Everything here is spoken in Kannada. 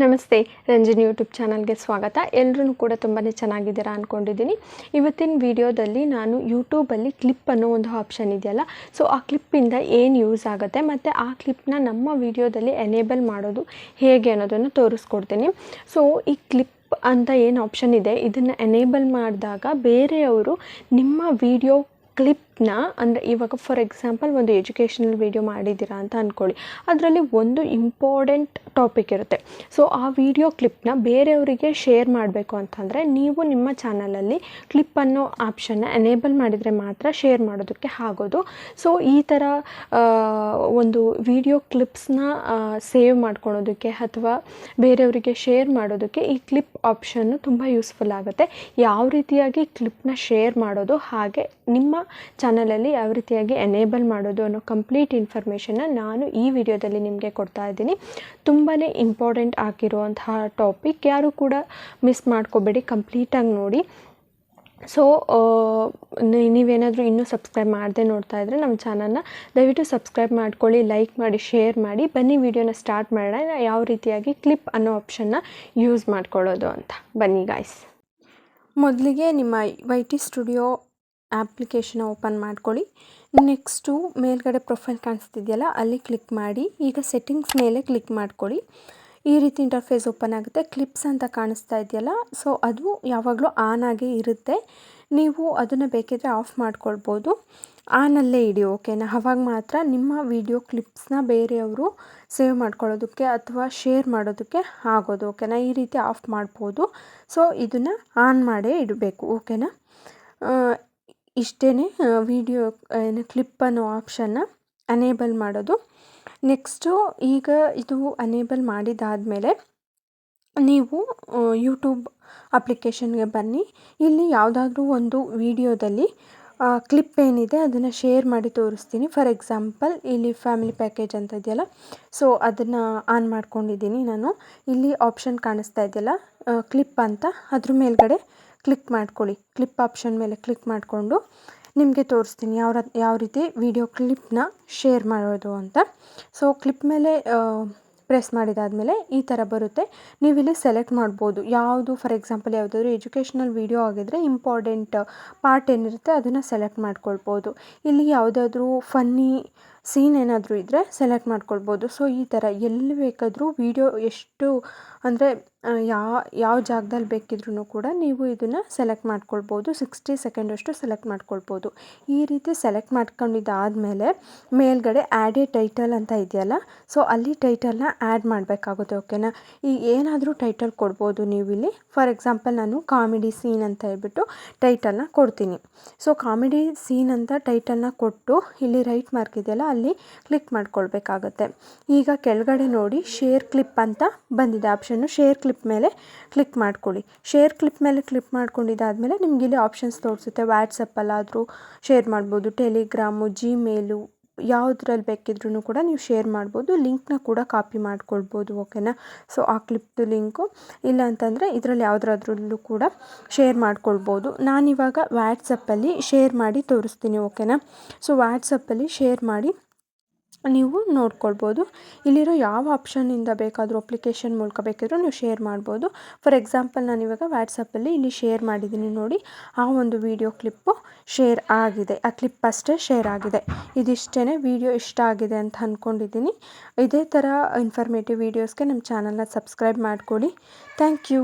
ನಮಸ್ತೆ, ರಂಜನಿ ಯೂಟ್ಯೂಬ್ ಚಾನಲ್ಗೆ ಸ್ವಾಗತ. ಎಲ್ಲರೂ ಕೂಡ ತುಂಬಾ ಚೆನ್ನಾಗಿದ್ದೀರಾ ಅಂದ್ಕೊಂಡಿದ್ದೀನಿ ಇವತ್ತಿನ ವಿಡಿಯೋದಲ್ಲಿ ನಾನು ಯೂಟ್ಯೂಬಲ್ಲಿ ಕ್ಲಿಪ್ ಅನ್ನೋ ಒಂದು ಆಪ್ಷನ್ ಇದೆಯಲ್ಲ, ಸೊ ಆ ಕ್ಲಿಪ್ಪಿಂದ ಏನು ಯೂಸ್ ಆಗುತ್ತೆ ಮತ್ತು ಆ ಕ್ಲಿಪ್ನ ನಮ್ಮ ವಿಡಿಯೋದಲ್ಲಿ ಎನೇಬಲ್ ಮಾಡೋದು ಹೇಗೆ ಅನ್ನೋದನ್ನು ತೋರಿಸ್ಕೊಡ್ತೀನಿ. ಸೊ ಈ ಕ್ಲಿಪ್ ಅಂತ ಏನು ಆಪ್ಷನ್ ಇದೆ, ಇದನ್ನು ಎನೇಬಲ್ ಮಾಡಿದಾಗ ಬೇರೆಯವರು ನಿಮ್ಮ ವಿಡಿಯೋ ಕ್ಲಿಪ್ನ ಅಂದರೆ ಇವಾಗ ಫಾರ್ ಎಕ್ಸಾಂಪಲ್ ಒಂದು ಎಜುಕೇಷನಲ್ ವಿಡಿಯೋ ಮಾಡಿದ್ದೀರಾ ಅಂತ ಅಂದ್ಕೊಳ್ಳಿ ಅದರಲ್ಲಿ ಒಂದು ಇಂಪಾರ್ಟೆಂಟ್ ಟಾಪಿಕ್ ಇರುತ್ತೆ. ಸೊ ಆ ವಿಡಿಯೋ ಕ್ಲಿಪ್ನ ಬೇರೆಯವರಿಗೆ ಶೇರ್ ಮಾಡಬೇಕು ಅಂತಂದರೆ ನೀವು ನಿಮ್ಮ ಚಾನಲಲ್ಲಿ ಕ್ಲಿಪ್ ಅನ್ನೋ ಆಪ್ಷನ್ನ ಎನೇಬಲ್ ಮಾಡಿದರೆ ಮಾತ್ರ ಶೇರ್ ಮಾಡೋದಕ್ಕೆ ಆಗೋದು. ಸೊ ಈ ಥರ ಒಂದು ವಿಡಿಯೋ ಕ್ಲಿಪ್ಸ್ನ ಸೇವ್ ಮಾಡ್ಕೊಳೋದಕ್ಕೆ ಅಥವಾ ಬೇರೆಯವರಿಗೆ ಶೇರ್ ಮಾಡೋದಕ್ಕೆ ಈ ಕ್ಲಿಪ್ ಆಪ್ಷನ್ನು ತುಂಬ ಯೂಸ್ಫುಲ್ ಆಗುತ್ತೆ. ಯಾವ ರೀತಿಯಾಗಿ ಕ್ಲಿಪ್ನ ಶೇರ್ ಮಾಡೋದು, ಹಾಗೆ ನಿಮ್ಮ ಚಾನಲಲ್ಲಿ ಯಾವ ರೀತಿಯಾಗಿ ಎನೇಬಲ್ ಮಾಡೋದು ಅನ್ನೋ ಕಂಪ್ಲೀಟ್ ಇನ್ಫಾರ್ಮೇಷನ್ನ ನಾನು ಈ ವಿಡಿಯೋದಲ್ಲಿ ನಿಮಗೆ ಕೊಡ್ತಾ ಇದ್ದೀನಿ. ತುಂಬಾ ಇಂಪಾರ್ಟೆಂಟ್ ಆಗಿರುವಂತಹ ಟಾಪಿಕ್ ಯಾರು ಕೂಡ ಮಿಸ್ ಮಾಡ್ಕೋಬೇಡಿ ಕಂಪ್ಲೀಟಾಗಿ ನೋಡಿ. ಸೊ ನೀವೇನಾದರೂ ಇನ್ನೂ ಸಬ್ಸ್ಕ್ರೈಬ್ ಮಾಡದೆ ನೋಡ್ತಾ ಇದ್ದರೆ ನಮ್ಮ ಚಾನಲ್ನ ದಯವಿಟ್ಟು ಸಬ್ಸ್ಕ್ರೈಬ್ ಮಾಡ್ಕೊಳ್ಳಿ ಲೈಕ್ ಮಾಡಿ ಶೇರ್ ಮಾಡಿ, ಬನ್ನಿ ವಿಡಿಯೋನ ಸ್ಟಾರ್ಟ್ ಮಾಡೋಣ. ಯಾವ ರೀತಿಯಾಗಿ ಕ್ಲಿಪ್ ಅನ್ನೋ ಆಪ್ಷನ್ನ ಯೂಸ್ ಮಾಡ್ಕೊಳ್ಳೋದು ಅಂತ. ಬನ್ನಿ ಗಾಯ್ಸ್ ಮೊದಲಿಗೆ ನಿಮ್ಮ Y T studio application open ಮಾಡ್ಕೊಳ್ಳಿ. ನೆಕ್ಸ್ಟು ಮೇಲ್ಗಡೆ ಪ್ರೊಫೈಲ್ ಕಾಣಿಸ್ತಿದೆಯಲ್ಲ, ಅಲ್ಲಿ ಕ್ಲಿಕ್ ಮಾಡಿ. ಈಗ ಸೆಟ್ಟಿಂಗ್ಸ್ ಮೇಲೆ ಕ್ಲಿಕ್ ಮಾಡ್ಕೊಳ್ಳಿ. ಈ ರೀತಿ ಇಂಟರ್ಫೇಸ್ ಓಪನ್ ಆಗುತ್ತೆ. ಕ್ಲಿಪ್ಸ್ ಅಂತ ಕಾಣಿಸ್ತಾ ಇದೆಯಲ್ಲ ಸೊ ಅದು ಯಾವಾಗಲೂ ಆನ್ ಆಗಿ ಇರುತ್ತೆ. ನೀವು ಅದನ್ನು ಬೇಕಿದ್ರೆ ಆಫ್ ಮಾಡ್ಕೊಳ್ಬೋದು. ಆನಲ್ಲೇ ಇಡಿ ಓಕೆನಾ ಅವಾಗ ಮಾತ್ರ ನಿಮ್ಮ ವಿಡಿಯೋ ಕ್ಲಿಪ್ಸ್ನ ಬೇರೆಯವರು ಸೇವ್ ಮಾಡ್ಕೊಳ್ಳೋದಕ್ಕೆ ಅಥವಾ ಶೇರ್ ಮಾಡೋದಕ್ಕೆ ಆಗೋದು ಓಕೆನಾ ಈ ರೀತಿ ಆಫ್ ಮಾಡ್ಬೋದು. ಸೊ ಇದನ್ನು ಆನ್ ಮಾಡೇ ಇಡಬೇಕು ಓಕೆನಾ ಇಷ್ಟೇ ವಿಡಿಯೋ ಏನು ಕ್ಲಿಪ್ ಅನ್ನೋ ಆಪ್ಷನ್ನ ಅನೇಬಲ್ ಮಾಡೋದು. ನೆಕ್ಸ್ಟು ಈಗ ಇದು ಅನೇಬಲ್ ಮಾಡಿದಾದಮೇಲೆ ನೀವು ಯೂಟ್ಯೂಬ್ ಅಪ್ಲಿಕೇಶನ್ಗೆ ಬನ್ನಿ. ಇಲ್ಲಿ ಯಾವುದಾದ್ರೂ ಒಂದು ವಿಡಿಯೋದಲ್ಲಿ ಕ್ಲಿಪ್ ಏನಿದೆ ಅದನ್ನು ಶೇರ್ ಮಾಡಿ ತೋರಿಸ್ತೀನಿ. ಫಾರ್ ಎಕ್ಸಾಂಪಲ್ ಇಲ್ಲಿ ಫ್ಯಾಮಿಲಿ ಪ್ಯಾಕೇಜ್ ಅಂತ ಇದೆಯಲ್ಲ ಸೊ ಅದನ್ನು ಆನ್ ಮಾಡ್ಕೊಂಡಿದ್ದೀನಿ ನಾನು. ಇಲ್ಲಿ ಆಪ್ಷನ್ ಕಾಣಿಸ್ತಾ ಇದೆಯಲ್ಲ ಕ್ಲಿಪ್ ಅಂತ. ಅದ್ರ ಮೇಲ್ಗಡೆ ಕ್ಲಿಕ್ ಮಾಡ್ಕೊಳ್ಳಿ. ಕ್ಲಿಪ್ ಆಪ್ಷನ್ ಮೇಲೆ ಕ್ಲಿಕ್ ಮಾಡಿಕೊಂಡು ನಿಮಗೆ ತೋರಿಸ್ತೀನಿ ಯಾವ ಯಾವ ರೀತಿ ವಿಡಿಯೋ ಕ್ಲಿಪ್ನ ಶೇರ್ ಮಾಡೋದು ಅಂತ. ಸೊ ಕ್ಲಿಪ್ ಮೇಲೆ ಪ್ರೆಸ್ ಮಾಡಿದಾದಮೇಲೆ ಈ ಥರ ಬರುತ್ತೆ. ನೀವು ಇಲ್ಲಿ ಸೆಲೆಕ್ಟ್ ಮಾಡ್ಬೋದು. ಯಾವುದು ಫಾರ್ ಎಕ್ಸಾಂಪಲ್ ಯಾವುದಾದ್ರೂ ಎಜುಕೇಷ್ನಲ್ ವಿಡಿಯೋ ಆಗಿದ್ರೆ ಇಂಪಾರ್ಟೆಂಟ್ ಪಾರ್ಟ್ ಏನಿರುತ್ತೆ ಅದನ್ನು ಸೆಲೆಕ್ಟ್ ಮಾಡ್ಕೊಳ್ಬೋದು. ಇಲ್ಲಿ ಯಾವುದಾದ್ರೂ ಫನ್ನಿ ಸೀನ್ ಏನಾದರೂ ಇದ್ದರೆ ಸೆಲೆಕ್ಟ್ ಮಾಡ್ಕೊಳ್ಬೋದು. ಸೊ ಈ ಥರ ಎಲ್ಲಿ ಬೇಕಾದರೂ ವಿಡಿಯೋ ಎಷ್ಟು ಅಂದರೆ ಯಾವ ಯಾವ ಜಾಗದಲ್ಲಿ ಬೇಕಿದ್ರೂ ಕೂಡ ನೀವು ಇದನ್ನು ಸೆಲೆಕ್ಟ್ ಮಾಡ್ಕೊಳ್ಬೋದು. ಸಿಕ್ಸ್ಟಿ ಸೆಕೆಂಡಷ್ಟು ಸೆಲೆಕ್ಟ್ ಮಾಡ್ಕೊಳ್ಬೋದು. ಈ ರೀತಿ ಸೆಲೆಕ್ಟ್ ಮಾಡ್ಕೊಂಡಿದ್ದಾದಮೇಲೆ ಮೇಲ್ಗಡೆ ಆ್ಯಡ್ ಎ ಟೈಟಲ್ ಅಂತ ಇದೆಯಲ್ಲ ಸೊ ಅಲ್ಲಿ ಟೈಟಲ್ನ ಆ್ಯಡ್ ಮಾಡಬೇಕಾಗುತ್ತೆ ಓಕೆನಾ ಈ ಏನಾದರೂ ಟೈಟಲ್ ಕೊಡ್ಬೋದು ನೀವು ಇಲ್ಲಿ ಫಾರ್ ಎಕ್ಸಾಂಪಲ್ ನಾನು ಕಾಮಿಡಿ ಸೀನ್ ಅಂತ ಹೇಳ್ಬಿಟ್ಟು ಟೈಟಲ್ನ ಕೊಡ್ತೀನಿ. ಸೊ ಕಾಮಿಡಿ ಸೀನ್ ಅಂತ ಟೈಟಲ್ನ ಕೊಟ್ಟು ಇಲ್ಲಿ ರೈಟ್ ಮಾರ್ಕ್ ಇದೆಯಲ್ಲ, ಅಲ್ಲಿ ಕ್ಲಿಕ್ ಮಾಡ್ಕೊಳ್ಬೇಕಾಗತ್ತೆ. ಈಗ ಕೆಳಗಡೆ ನೋಡಿ ಶೇರ್ ಕ್ಲಿಪ್ ಅಂತ ಬಂದಿದೆ ಆಪ್ಷನ್ನು ಶೇರ್ ಕ್ಲಿಪ್ ಮೇಲೆ ಕ್ಲಿಕ್ ಮಾಡ್ಕೊಳ್ಳಿ. ಶೇರ್ ಕ್ಲಿಪ್ ಮೇಲೆ ಕ್ಲಿಕ್ ಮಾಡ್ಕೊಂಡಿದ್ದಾದಮೇಲೆ ನಿಮ್ಗೆ ಇಲ್ಲಿ ಆಪ್ಷನ್ಸ್ ತೋರಿಸುತ್ತೆ. ವ್ಯಾಟ್ಸಪ್ಪಲ್ಲಾದರೂ ಶೇರ್ ಮಾಡ್ಬೋದು. ಟೆಲಿಗ್ರಾಮು ಜಿಮೇಲು ಯಾವುದ್ರಲ್ಲಿ ಬೇಕಿದ್ರೂ ಕೂಡ ನೀವು ಶೇರ್ ಮಾಡ್ಬೋದು. ಲಿಂಕ್ನ ಕೂಡ ಕಾಪಿ ಮಾಡ್ಕೊಳ್ಬೋದು ಓಕೆನಾ ಸೊ ಆ ಕ್ಲಿಪ್ದು ಲಿಂಕು ಇಲ್ಲ ಅಂತಂದರೆ ಇದರಲ್ಲಿ ಯಾವುದ್ರದ್ರಲ್ಲೂ ಕೂಡ ಶೇರ್ ಮಾಡ್ಕೊಳ್ಬೋದು. ನಾನಿವಾಗ ವ್ಯಾಟ್ಸಪ್ಪಲ್ಲಿ ಶೇರ್ ಮಾಡಿ ತೋರಿಸ್ತೀನಿ ಓಕೆನಾ ಸೊ ವ್ಯಾಟ್ಸಪ್ಪಲ್ಲಿ ಶೇರ್ ಮಾಡಿ ನೀವು ನೋಡ್ಕೊಳ್ಬೋದು. ಇಲ್ಲಿರೋ ಯಾವ ಆಪ್ಷನ್ನಿಂದ ಬೇಕಾದರೂ ಅಪ್ಲಿಕೇಶನ್ ಮೂಲಕ ಬೇಕಿದ್ರೂ ನೀವು ಶೇರ್ ಮಾಡ್ಬೋದು. ಫಾರ್ ಎಕ್ಸಾಂಪಲ್ ನಾನಿವಾಗ ವ್ಯಾಟ್ಸಪ್ಪಲ್ಲಿ ಇಲ್ಲಿ ಶೇರ್ ಮಾಡಿದ್ದೀನಿ ನೋಡಿ. ಆ ಒಂದು ವಿಡಿಯೋ ಕ್ಲಿಪ್ಪು ಶೇರ್ ಆಗಿದೆ. ಆ ಕ್ಲಿಪ್ ಅಷ್ಟೇ ಶೇರ್ ಆಗಿದೆ. ಇದಿಷ್ಟೇ ವಿಡಿಯೋ ಇಷ್ಟ ಆಗಿದೆ ಅಂತ ಅಂದ್ಕೊಂಡಿದ್ದೀನಿ ಇದೇ ಥರ ಇನ್ಫಾರ್ಮೇಟಿವ್ ವೀಡಿಯೋಸ್ಗೆ ನಮ್ಮ ಚಾನಲ್ನ ಸಬ್ಸ್ಕ್ರೈಬ್ ಮಾಡ್ಕೊಳ್ಳಿ ಥ್ಯಾಂಕ್ ಯು